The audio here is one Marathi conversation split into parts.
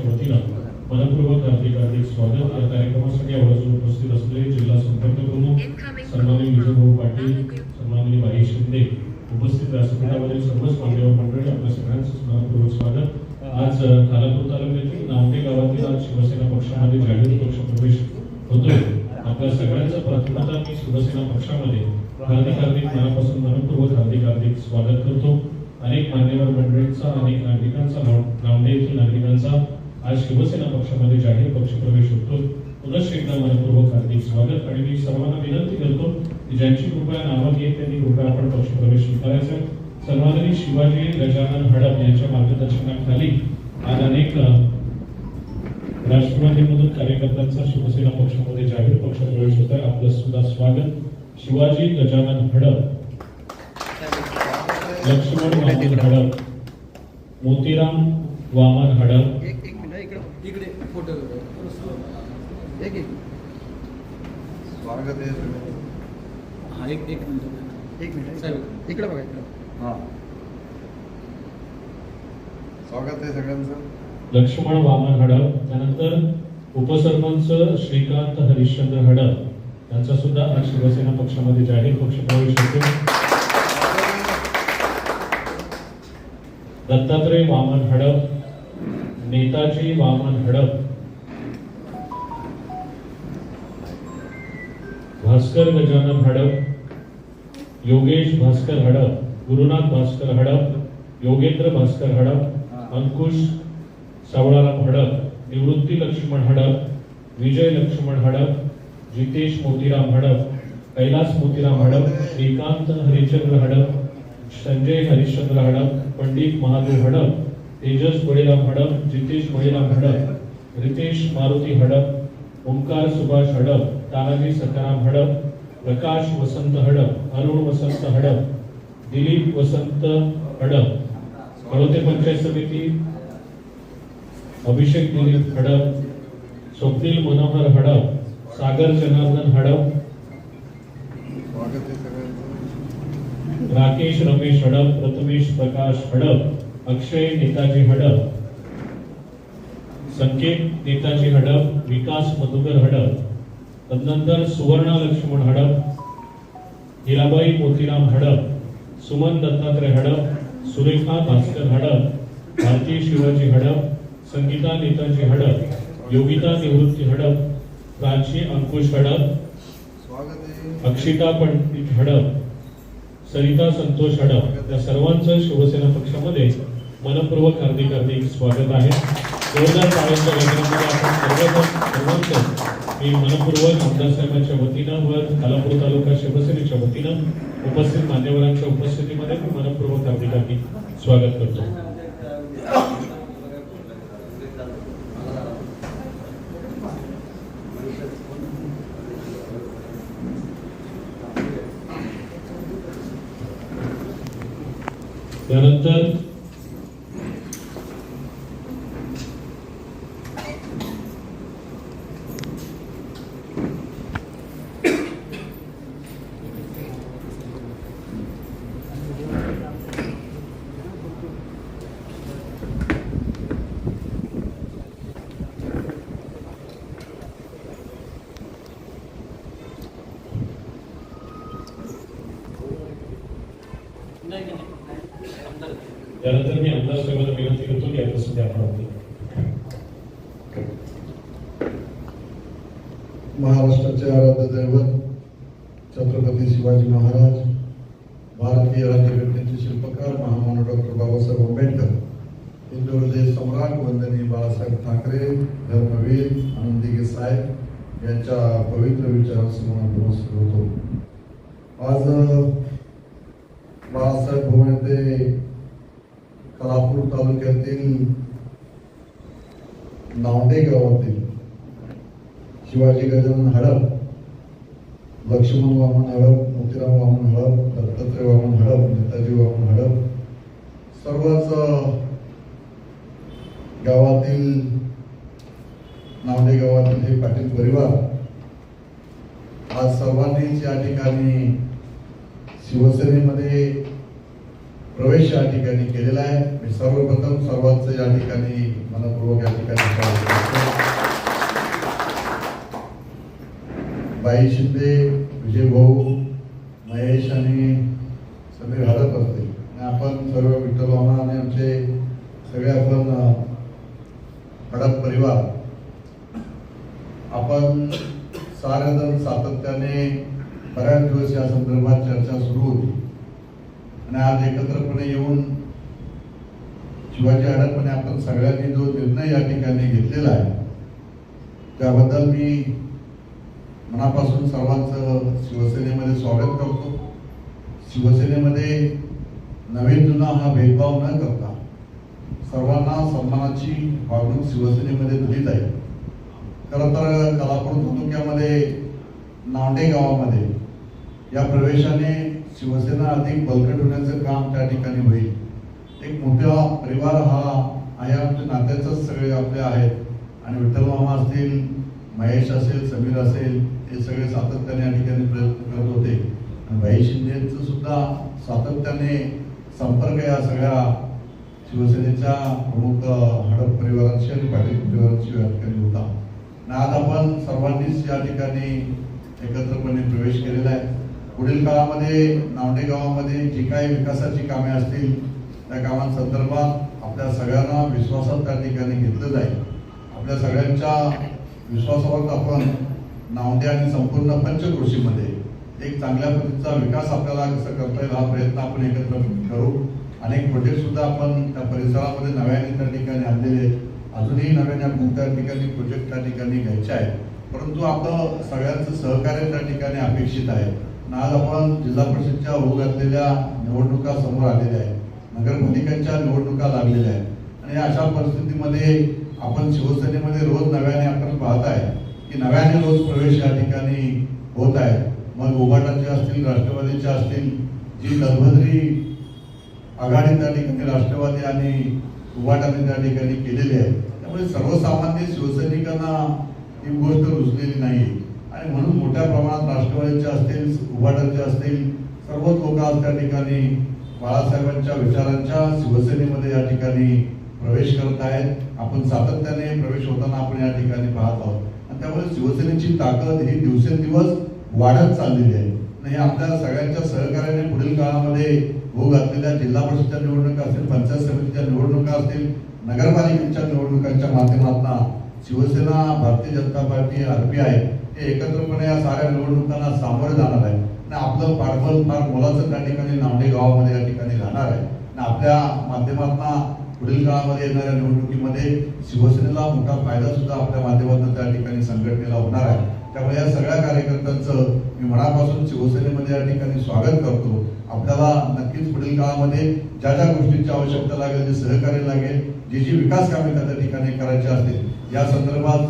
पक्षाच्या वतीनं मनपूर्वक हार्दिक हार्दिक स्वागत. या कार्यक्रमासाठी आवर्जून उपस्थित असलेले जिल्हा संपर्क प्रमुख सन्माननीय विजयभाऊ पाटील सन्माननीय बाई शिंदे उपस्थित व्यासपीठावरील सर्वच मान्यवर मंडळी आपल्या सगळ्यांचं मनपूर्वक स्वागत. आज खालापूर तालुक्यातील नावटे गावातील आज शिवसेना पक्षामध्ये जाहीर पक्ष प्रवेश होतोय. आपल्या सगळ्यांचं प्रथमतः मी शिवसेना पक्षामध्ये. हार्दिक हार्दिक मनापासून मनपूर्वक हार्दिक हार्दिक स्वागत करतो. अनेक मान्यवर मंडळींचा अनेक नागरिकांचा नाव- नावडे येथील नागरिकांचा आज शिवसेना पक्षामध्ये जाहीर पक्ष प्रवेश होतो. पुनश्च एकदा मनपूर्वक हार्दिक स्वागत आणि मी सर्वांना विनंती करतो की ज्यांची कृपया नावं घेत त्यांनी कृपया आपण पक्ष प्रवेश स्वीकारायचा सर्वांनी शिवाजी गजानन हडप यांच्या मार्गदर्शनाखाली आज अनेक राष्ट्रवादीमधून कार्यकर्त्यांचा शिवसेना पक्षामध्ये जाहीर पक्ष प्रवेश होत आहे. आपलं सुद्धा स्वागत. शिवाजी गजानन हडप. लक्ष्मण हडप. मोतीराम वामन हडप एक एक मिनिट इकडे इकडे फोटो एक एक. हा एक एक मिनिट. एक मिनिट. साहेब इकडे बघा इकडे. हा. स्वागत आहे सगळ्यांचं. लक्ष्मण वामन हडप त्यानंतर उपसरपंच श्रीकांत हरिश्चंद्र हडप यांचा सुद्धा आज शिवसेना पक्षामध्ये जाहीर पक्ष प्रवेश होतो. दत्तात्रय वामन हडप नेताजी वामन हडप. भास्कर गजानन हडप. योगेश भास्कर हडप. गुरुनाथ भास्कर हडप. योगेंद्र भास्कर हडप. अंकुश सावळाराम हडप. निवृत्ती लक्ष्मण हडप. विजय लक्ष्मण हडप. जितेश मोतीराम हडप. कैलास मोतीराम हडप. श्रीकांत हरिचंद्र हडप. संजय हरिश्चंद्र हडप. पंडित महादेव हडप. तेजस बळीराम हडप जितेश बळीराम हडप रितेश मारुती हडप ओंकार सुभाष हडप तानाजी सखाराम हडप प्रकाश वसंत हडप अरुण वसंत हडप दिलीप वसंत हडप कळोते पंचायत समिती अभिषेक दिलीप हडप स्वप्नील मनोहर हडप सागर जनार्दन हडप राकेश रमेश हडप प्रथमेश प्रकाश हडप अक्षय नेताजी हडप संकेत नेताजी हडप विकास मधुकर हडप तदनंतर सुवर्णा लक्ष्मण हडप हिराबाई मोतीराम हडप सुमन दत्तात्रय हडप सुरेखा भास्कर हडप भारती शिवाजी हडप संगीता नेताजी हडप योगिता निवृत्ती हडप प्राची अंकुश हडप अक्षिता पंडित हडप सरिता संतोष हडप या सर्वांचं शिवसेना पक्षामध्ये मनपूर्वक हार्दिक हार्दिक स्वागत आहे. दोन हजार बावीसच्या गजरामध्ये आपण सर्वजण मी मनपूर्वक आमदार साहेबांच्या वतीनं व खालापूर तालुका शिवसेनेच्या वतीनं उपस्थित मान्यवरांच्या उपस्थितीमध्ये मी मनपूर्वक हार्दिक हार्दिक स्वागत करतो. त्यानंतर त्यानंतर मी आमदार साहेबांना विनंती करतो की आता आपण महाराष्ट्राचे आराध्य दैवत छत्रपती शिवाजी महाराज भारतीय राज्यघटनेचे शिल्पकार महामानव डॉक्टर बाबासाहेब आंबेडकर इंदोरचे सम्राट वंदनी बाळासाहेब ठाकरे धर्मवीर आनंदीगे साहेब यांच्या पवित्र विचारासमोर नमस्कार होतो. आज बाळासाहेब भवन येथे कलापूर तालुक्यातील नावडे गावातील शिवाजी गजानन हडप लक्ष्मण वामन हडप मोतीराम वामन हडप दत्तात्रय वामन हडप नेताजी वामन हडप सर्वच गावातील नावडे गावातील हे पाटील परिवार आज सर्वांनीच या ठिकाणी शिवसेनेमध्ये प्रवेश या ठिकाणी केलेला आहे. मी सर्वप्रथम सर्वांचं या ठिकाणी मनपूर्वक या ठिकाणी बाई शिंदे विजय भाऊ महेश आणि समीर हडप असते आणि आपण सर्व विठ्ठल मामा आणि आमचे सगळे आपण हडप परिवार. आपण सारेजण सातत्याने बऱ्याच दिवस या संदर्भात चर्चा सुरू होती. आणि आज एकत्रपणे येऊन शिवाजी हडपणे आपण सगळ्यांनी जो निर्णय या ठिकाणी घेतलेला आहे त्याबद्दल मी मनापासून सर्वांचं शिवसेनेमध्ये स्वागत करतो. शिवसेनेमध्ये नवीन जुना हा भेदभाव न करता सर्वांना सन्मानाची वागणूक शिवसेनेमध्ये दिली जाईल खरं तर कलापूर तालुक्यामध्ये नावडे गावामध्ये या प्रवेशाने शिवसेना अधिक बलकट होण्याचं काम त्या ठिकाणी होईल. एक मोठा परिवार हा आहे आमच्या नात्याचाच सगळे आपले आहेत. आणि विठ्ठल मामा असतील महेश असेल समीर असेल हे सगळे सातत्याने या ठिकाणी प्रयत्न करत होते. आणि भाई शिंदेचं सुद्धा सातत्याने संपर्क या सगळ्या शिवसेनेच्या प्रमुख हडप परिवारांशी आणि पाटील परिवारांशी या ठिकाणी होता. आणि आज आपण सर्वांनीच या ठिकाणी एकत्रपणे प्रवेश केलेला आहे. पुढील काळामध्ये नावडे गावामध्ये जी काही विकासाची कामे असतील त्या कामांसंदर्भात आपल्या सगळ्यांना विश्वासात त्या ठिकाणी घेतलं जाईल. आपल्या सगळ्यांच्या विश्वासावर आपण नावडे आणि संपूर्ण पंचकृषीमध्ये एक चांगल्या पद्धतीचा विकास आपल्याला कसं करता येईल हा प्रयत्न आपण एकत्र करू. अनेक प्रोजेक्ट सुद्धा आपण त्या परिसरामध्ये नव्याने त्या ठिकाणी आणलेले आहेत. अजूनही नव्याने आपण त्या ठिकाणी प्रोजेक्ट त्या ठिकाणी घ्यायचे आहे परंतु आपलं सगळ्यांचं सहकार्य त्या ठिकाणी अपेक्षित आहे. आज आपण जिल्हा परिषदच्या होऊ घातलेल्या निवडणुका समोर आलेल्या आहेत. नगरपालिकांच्या निवडणुका लागलेल्या आहेत. आणि अशा परिस्थितीमध्ये आपण शिवसेनेमध्ये रोज नव्याने आपण पाहत आहे की नव्याने रोज प्रवेश या ठिकाणी होत आहे. मग उभाटाचे असतील राष्ट्रवादीचे असतील जी दलभद्री आघाडी त्या ठिकाणी राष्ट्रवादी आणि उभाटाने त्या ठिकाणी केलेली आहे. त्यामुळे सर्वसामान्य शिवसैनिकांना ही गोष्ट रुजलेली नाही आणि म्हणून मोठ्या प्रमाणात राष्ट्रवादीचे असतील उभाटाचे असतील सर्वच लोक आज त्या ठिकाणी बाळासाहेबांच्या विचारांच्या शिवसेनेमध्ये या ठिकाणी प्रवेश करत आहेत. आपण सातत्याने प्रवेश होताना आपण या ठिकाणी पाहत आहोत. आणि त्यामुळे शिवसेनेची ताकद ही दिवसेंदिवस वाढत चाललेली आहे. आणि आपल्या सगळ्यांच्या सहकार्याने पुढील काळामध्ये भोग घातलेल्या जिल्हा परिषदच्या निवडणुका असतील पंचायत समितीच्या निवडणुका असतील नगरपालिकेच्या निवडणुकांच्या माध्यमातून शिवसेना भारतीय जनता पार्टी आरपीआय हे एकत्रपणे या साऱ्या निवडणुकांना सामोरे जाणार आहे. आणि आपलं पाठबळ फार मोलाचं त्या ठिकाणी नावडे गावामध्ये या ठिकाणी राहणार आहे. आणि आपल्या माध्यमातून पुढील काळामध्ये येणाऱ्या निवडणुकीमध्ये शिवसेनेला मोठा फायदा सुद्धा आपल्या माध्यमातून त्या ठिकाणी संघटनेला होणार आहे. त्यामुळे या सगळ्या कार्यकर्त्यांचं मी मनापासून शिवसेनेमध्ये या ठिकाणी स्वागत करतो. आपल्याला नक्कीच पुढील काळामध्ये ज्या ज्या गोष्टींची आवश्यकता लागेल जे सहकार्य लागेल जी जी विकास कामे त्या त्या ठिकाणी करायची असतील या संदर्भात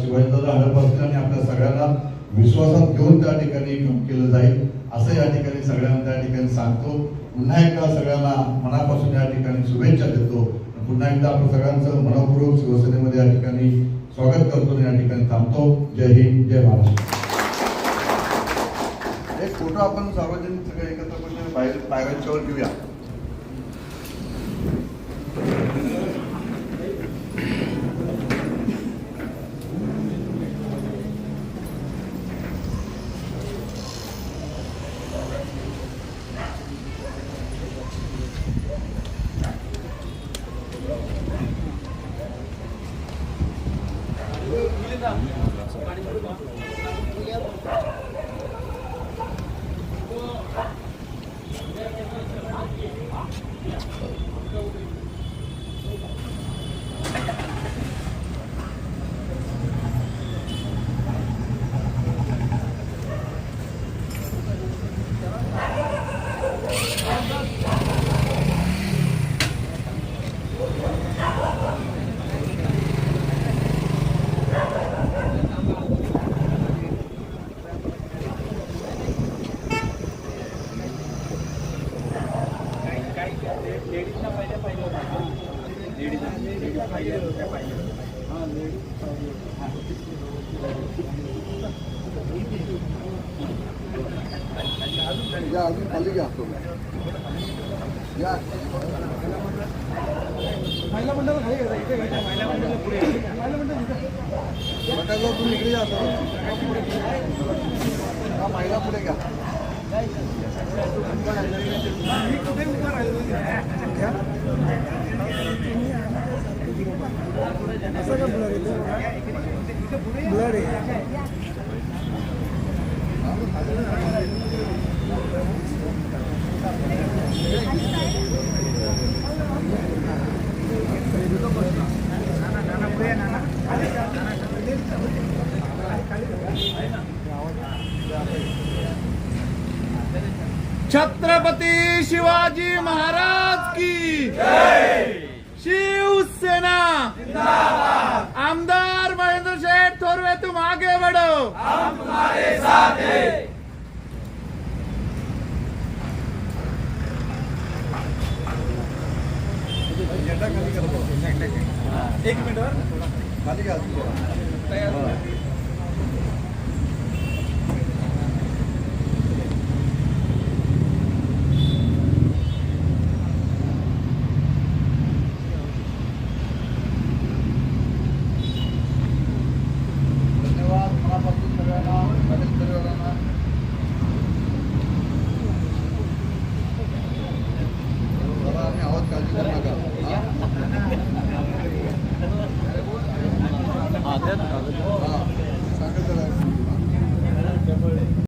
शिवाजीदादा हडप असतील आणि आपल्या सगळ्यांना विश्वासात घेऊन त्या ठिकाणी केलं जाईल असं या ठिकाणी सगळ्यांना त्या ठिकाणी सांगतो. पुन्हा एकदा सगळ्यांना मनापासून या ठिकाणी शुभेच्छा देतो. पुन्हा एकदा आपण सगळ्यांचं मनपूर्वक शिवसेनेमध्ये या ठिकाणी स्वागत करतो आणि या ठिकाणी थांबतो. जय हिंद जय महाराष्ट्र. एक फोटो आपण सार्वजनिक सगळे एकत्रपणे बाहेर पायऱ्यांच्यावर घेऊया. या अजून खाली घ्या या महिला मंडळ खाली घ्या, इथे महिला मंडळ पुढे महिला मंडळ इथे. तुम्ही इकडे या हा महिला पुढे घ्या कुठे उभा राहिलो असं का blur आहे. शिवाजी महाराज की। शिवसेना। आमदार शेठ थोरवे तुम आगे बढ़ो एक मिनिट खाली घ्या अजून थोडं.